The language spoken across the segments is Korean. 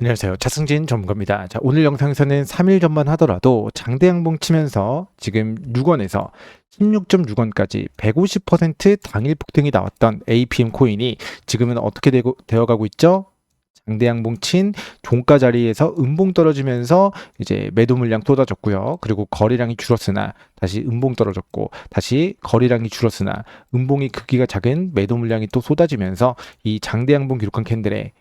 안녕하세요. 차승진 전문가입니다. 자, 오늘 영상에서는 3일 전만 하더라도 장대 양봉 치면서 지금 6원에서 16.6원까지 150% 당일 폭등이 나왔던 APM 코인이 지금은 어떻게 되고, 되어가고 있죠? 장대양봉 친 종가 자리에서 음봉 떨어지면서 이제 매도 물량 쏟아졌고요. 그리고 거래량이 줄었으나 다시 음봉 떨어졌고 다시 거래량이 줄었으나 음봉이 크기가 작은 매도 물량이 또 쏟아지면서 이 장대양봉 기록한 캔들의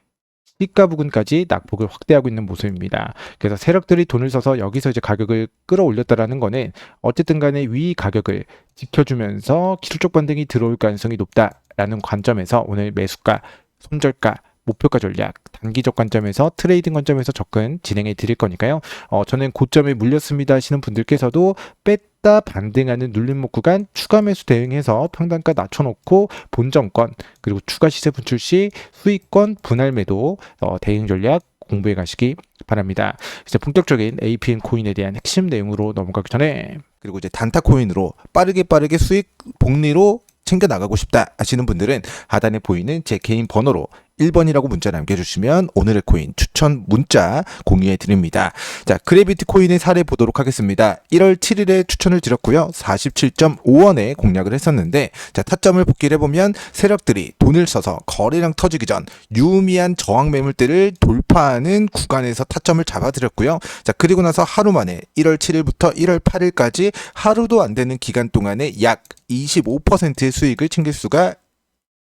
시가 부근까지 낙폭을 확대하고 있는 모습입니다. 그래서 세력들이 돈을 써서 여기서 이제 가격을 끌어올렸다라는 거는 어쨌든 간에 위 가격을 지켜주면서 기술적 반등이 들어올 가능성이 높다라는 관점에서 오늘 매수가, 손절가, 목표가 전략, 단기적 관점에서 트레이딩 관점에서 접근 진행해 드릴 거니까요. 어, 저는 고점에 물렸습니다 하시는 분들께서도 뺐다 반등하는 눌림목 구간 추가 매수 대응해서 평단가 낮춰놓고 본정권 그리고 추가 시세 분출 시 수익권 분할 매도 어, 대응 전략 공부해 가시기 바랍니다. 이제 본격적인 APN 코인에 대한 핵심 내용으로 넘어가기 전에 그리고 이제 단타 코인으로 빠르게 빠르게 수익 복리로 챙겨 나가고 싶다 하시는 분들은 하단에 보이는 제 개인 번호로 1번이라고 문자 남겨주시면 오늘의 코인 추천 문자 공유해 드립니다. 자, 그래비티 코인의 사례 보도록 하겠습니다. 1월 7일에 추천을 드렸고요. 47.5원에 공략을 했었는데, 자, 타점을 복귀를 해보면 세력들이 돈을 써서 거래량 터지기 전 유의미한 저항 매물대를 돌파하는 구간에서 타점을 잡아드렸고요. 자, 그리고 나서 하루 만에 1월 7일부터 1월 8일까지 하루도 안 되는 기간 동안에 약 25%의 수익을 챙길 수가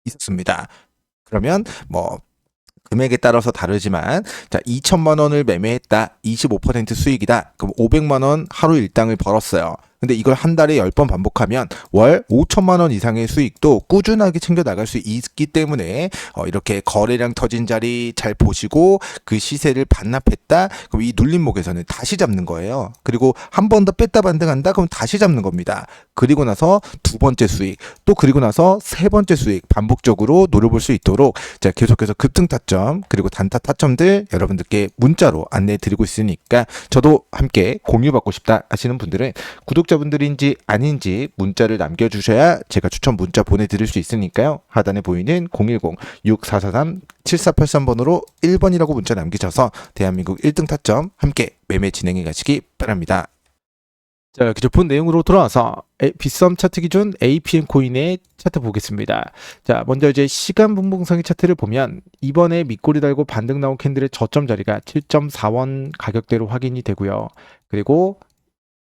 있었습니다. 그러면 뭐 금액에 따라서 다르지만 자 2천만 원을 매매했다. 25% 수익이다. 그럼 500만 원 하루 일당을 벌었어요 근데 이걸 한 달에 10번 반복하면 월 5천만 원 이상의 수익도 꾸준하게 챙겨 나갈 수 있기 때문에 어, 이렇게 거래량 터진 자리 잘 보시고 그 시세를 반납했다? 그럼 이 눌림목에서는 다시 잡는 거예요. 그리고 한 번 더 뺐다 반등한다? 그럼 다시 잡는 겁니다. 그리고 나서 두 번째 수익 또 그리고 나서 세 번째 수익 반복적으로 노려볼 수 있도록 자 계속해서 급등 타점 그리고 단타 타점들 여러분들께 문자로 안내해 드리고 있으니까 저도 함께 공유받고 싶다 하시는 분들은 구독자 분들인지 아닌지 문자를 남겨주셔야 제가 추천 문자 보내드릴 수 있으니까요 하단에 보이는 010-6443-7483번으로 1번이라고 문자 남기셔서 대한민국 1등 타점 함께 매매 진행해 가시기 바랍니다. 자, 기존 본 내용으로 돌아와서 에- 빗썸 차트 기준 APM 코인의 차트 보겠습니다. 자, 먼저 이제 시간 분봉상의 차트를 보면 이번에 밑꼬리 달고 반등 나온 캔들의 저점 자리가 7.4원 가격대로 확인이 되고요. 그리고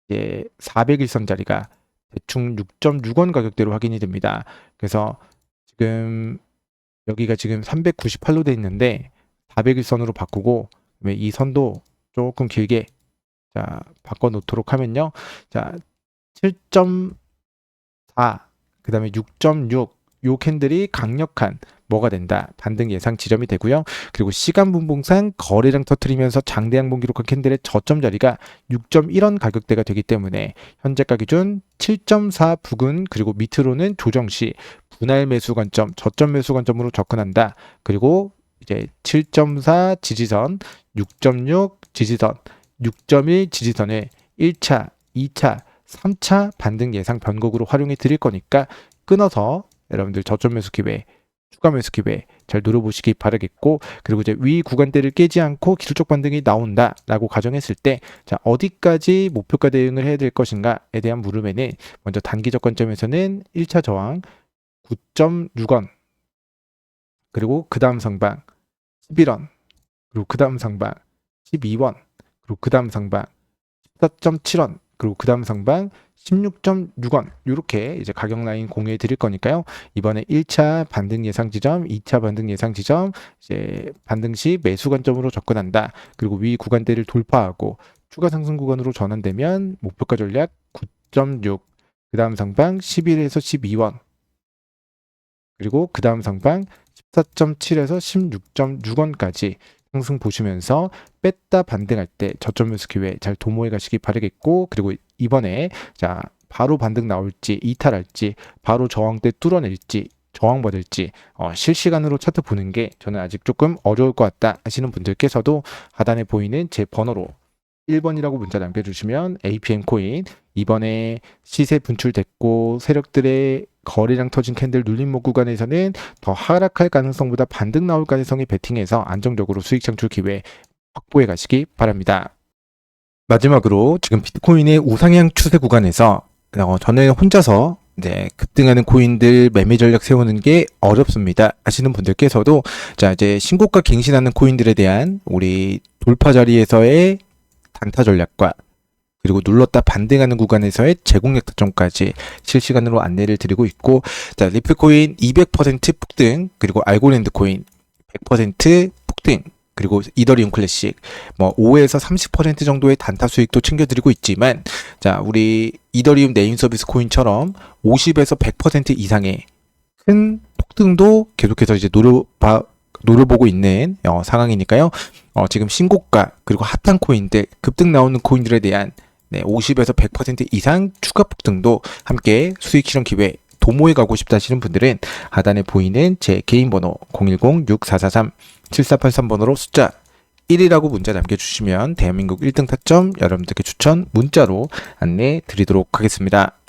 이제 400일선 자리가 대충 6.6원 가격대로 확인이 됩니다. 그래서 지금 여기가 지금 398로 돼 있는데 400일선으로 바꾸고 그다음에 이 선도 조금 길게 자, 바꿔 놓도록 하면요. 자, 7.4, 그 다음에 6.6, 요 캔들이 강력한 뭐가 된다. 반등 예상 지점이 되고요. 그리고 시간 분봉상 거래량 터트리면서 장대 양봉 기록한 캔들의 저점 자리가 6.1원 가격대가 되기 때문에 현재가 기준 7.4 부근 그리고 밑으로는 조정 시 분할 매수 관점, 저점 매수 관점으로 접근한다. 그리고 이제 7.4 지지선, 6.6 지지선, 6.1 지지선을 1차, 2차, 3차 반등 예상 변곡으로 활용해 드릴 거니까 끊어서 여러분들 저점 매수 기회, 추가 매수 기회 잘 노려보시기 바라겠고 그리고 이제 위 구간대를 깨지 않고 기술적 반등이 나온다라고 가정했을 때 자 어디까지 목표가 대응을 해야 될 것인가에 대한 물음에는 먼저 단기적 관점에서는 1차 저항 9.6원 그리고 그 다음 상방 11원 그리고 그 다음 상방 12원 그리고 그 다음 상방 14.7원 그리고 그 다음 상방 16.6원 이렇게 이제 가격 라인 공유해 드릴 거니까요. 이번에 1차 반등 예상 지점, 2차 반등 예상 지점, 이제 반등 시 매수 관점으로 접근한다. 그리고 위 구간대를 돌파하고 추가 상승 구간으로 전환되면 목표가 전략 9.6, 그 다음 상방 11에서 12원, 그리고 그 다음 상방 14.7에서 16.6원까지 상승 보시면서 뺐다 반등할 때 저점 매수 기회 잘 도모해 가시기 바라겠고 그리고 이번에 자 바로 반등 나올지 이탈할지 바로 저항대 뚫어낼지 저항받을지 어, 실시간으로 차트 보는 게 저는 아직 조금 어려울 것 같다 하시는 분들께서도 하단에 보이는 제 번호로 1번이라고 문자 남겨주시면 APM 코인 이번에 시세 분출됐고 세력들의 거래량 터진 캔들 눌림목 구간에서는 더 하락할 가능성보다 반등 나올 가능성이 베팅해서 안정적으로 수익 창출 기회 확보해 가시기 바랍니다. 마지막으로 지금 비트코인의 우상향 추세 구간에서 어, 저는 혼자서 이제 급등하는 코인들 매매 전략 세우는 게 어렵습니다 하시는 분들께서도 자 이제 신고가 갱신하는 코인들에 대한 우리 돌파 자리에서의 단타 전략과 그리고 눌렀다 반등하는 구간에서의 제공력 타점까지 실시간으로 안내를 드리고 있고 자 리플코인 200% 폭등 그리고 알고랜드 코인 100% 폭등 그리고 이더리움 클래식 뭐 5에서 30% 정도의 단타 수익도 챙겨드리고 있지만 자 우리 이더리움 네임 서비스 코인처럼 50에서 100% 이상의 큰 폭등도 계속해서 이제 노려봐 노려보고 있는 어, 상황이니까요. 어, 지금 신고가 그리고 핫한 코인들 급등 나오는 코인들에 대한 네, 50에서 100% 이상 추가 폭등도 함께 수익 실현 기회 도모에 가고 싶다 하시는 분들은 하단에 보이는 제 개인 번호 010-6443-7483 번호로 숫자 1이라고 문자 남겨주시면 대한민국 1등 타점 여러분들께 추천 문자로 안내 드리도록 하겠습니다.